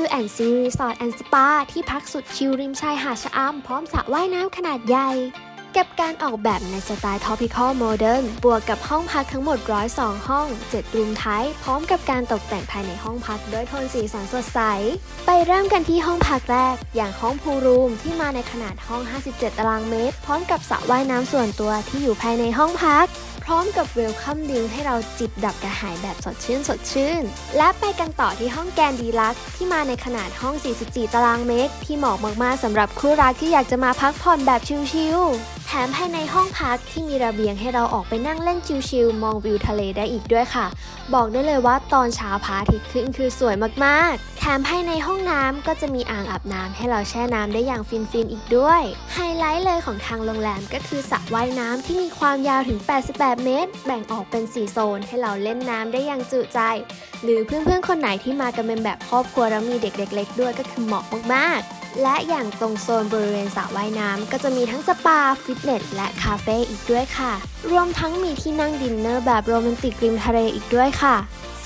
ฟิลแอนซีรีสอร์ทแอนสปาที่พักสุดชิลริมชายหาดชะอำพร้อมสระว่ายน้ำขนาดใหญ่ กับการออกแบบในสไตล์ Tropical Modern บวกกับห้องพักทั้งหมด 102 ห้อง 7 รูมไทป์พร้อมกับการตกแต่งภายในห้องพักด้วยโทนสีสันสดใส ไปเริ่มกันที่ห้องพักแรก อย่างห้องพูลรูมที่มาในขนาดห้อง 57 ตารางเมตร พร้อมกับสระว่ายน้ำส่วนตัวที่อยู่ภายในห้องพัก พร้อมกับเวลคัมดิงให้เราจิบดับกระหายแบบสดชื่นสดชื่น และไปกันต่อที่ห้องแกรนดีลักซ์ที่มาในขนาดห้อง 44 ตารางเมตร ที่เหมาะมากๆสำหรับคู่รักที่อยากจะมาพักผ่อนแบบชิลๆ แถมภายในห้องพักที่มีระเบียงให้เราออกไปนั่งเล่นชิลๆมองวิวทะเลได้อีกด้วยค่ะ บอกได้เลยว่าตอนเช้าพระอาทิตย์ขึ้นคือสวยมากๆแถมภายในห้องน้ำก็จะมีอ่างอาบน้ำให้เราแช่น้ำได้อย่างฟินๆอีกด้วย ไฮไลท์เลยของทางโรงแรมก็คือสระว่ายน้ำที่มีความยาวถึง 88 เมตร แบ่งออกเป็น 4 โซนให้เราเล่นน้ำได้อย่างจุใจ หรือเพื่อนๆคนไหนที่มากันเป็นแบบครอบครัวแล้วมีเด็กเล็กๆด้วยก็คือเหมาะมากๆและอย่างตรงโซนบริเวณสระว่ายน้ำก็จะมีทั้งสปา ฟิตเนส และคาเฟ่อีกด้วยค่ะ รวมทั้งมีที่นั่งดินเนอร์แบบโรแมนติกริมทะเลอีกด้วยค่ะ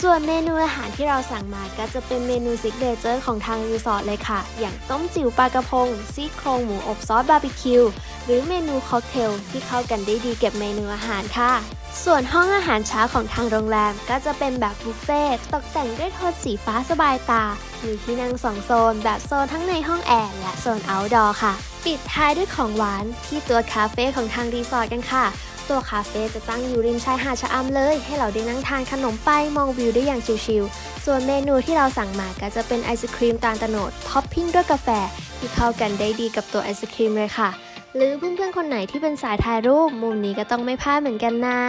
ส่วนเมนูอาหารที่เราสั่งมาก็จะเป็นเมนูซิกเนเจอร์ของทางรีสอร์ทเลยค่ะ อย่างต้มจิ๋วปลากระพงซี่โครงหมูอบซอสบาร์บีคิว หรือเมนูค็อกเทลที่เข้ากันได้ดีกับเมนูอาหารค่ะ ส่วนห้องอาหารเช้าของทางโรงแรมก็จะเป็นแบบบุฟเฟ่ต์ตกแต่งด้วยโทนสีฟ้าสบายตา มีที่นั่งสองโซน แบบโซนทั้งในห้องแอร์และโซน outdoor ค่ะ ปิดท้ายด้วยของหวานที่ตัวคาเฟ่ของทางรีสอร์ทกันค่ะ ตัวคาเฟ่จะตั้งอยู่ริมชายหาดชะอำเลย ให้เราได้นั่งทานขนมไปมองวิวได้อย่างชิลๆ ส่วนเมนูที่เราสั่งมาก็จะเป็นไอศครีมตาลตะโนดท็อปปิ้งด้วยกาแฟ ที่เข้ากันได้ดีกับตัวไอศครีมเลยค่ะ หรือเพื่อนๆคนไหนที่เป็นสายถ่ายรูป มุมนี้ก็ต้องไม่พลาดเหมือนกันนะ